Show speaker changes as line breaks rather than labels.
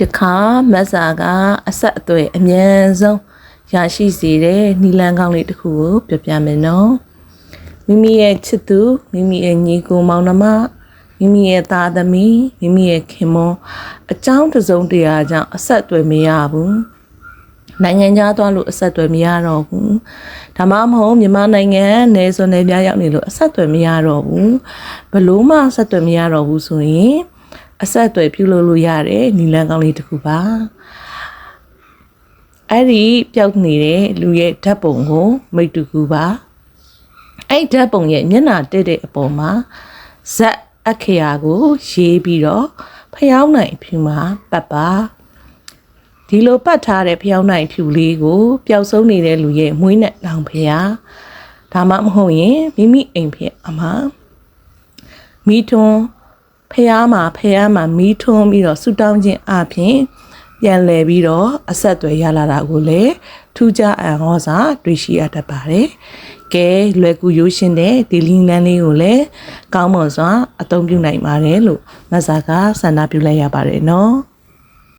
တခါမတ်စာကအဆက်အသွယ်အမြန်ဆုံးရရှိစေတဲ့နီလန်းကောင်းလေးတစ်ခုကိုပြောပြမယ်နော်မိမိရဲ့ချစ်သူမိမိရဲ့ညီကိုမောင်နှမမိမိရဲ့သားသမီးမိမိရဲ့ခင်မွန်းအကြောင်းတစ်စုံတရာကြောင့်အဆက်အသွယ်မရဘူးနိုင်ငံခြားသွားလို့အဆက်အသွယ်မရတော့ဘူးဒါမှမဟုတ်မြန်မာနိုင်ငံနယ်စွန်နယ်ပြားရောက်နေလို့အဆက်အသွယ်မရတော့ဘူးဘလို့မှအဆက်အသွယ်မရတော့ဘူးဆိုရင် အဆက်အသွယ်ပြုလုပ်လို့ရတယ်နီလန်းကောင်းလေးတစ်ခုပါအဲ့ဒီပျောက်နေတဲ့လူရဲ့ဓာတ်ပုံကို မိတ်တူကူပါအဲ့ဓာတ်ပုံရဲ့မျက်နှာတက်တဲ့အပေါ်မှာဇက်အခရာကိုရေးပြီးတော့ဖျောင်းနိုင်ဖြူမှာပတ်ပါဒီလိုပတ်ထားတဲ့ဖျောင်းနိုင်ဖြူလေးကိုပျောက်ဆုံးနေတဲ့လူရဲ့မွေးနဲ့လောင်ဖျားဒါမှမဟုတ်ရင်မိမိအိမ်ဖျက်အမမိထွန်း ဖះမှာဖះမှာမီးထွန်းပြီးတော့ဆူတောင်းခြင်းအပြင်ပြန်လဲပြီးတော့အဆက်အသွယ်ရလာတာကိုလည်းထူးခြားအံ့ဩစာတွေ့ရှိရတတ်ပါတယ်။ကဲလွယ်ကူရိုးရှင်းတဲ့ဒီလင်းလန်းလေးကိုလည်းကောင်းမွန်စွာအသုံးပြုနိုင်ပါတယ်လို့မဆာကဆန္ဒပြုလိုက်ရပါတယ်နော်။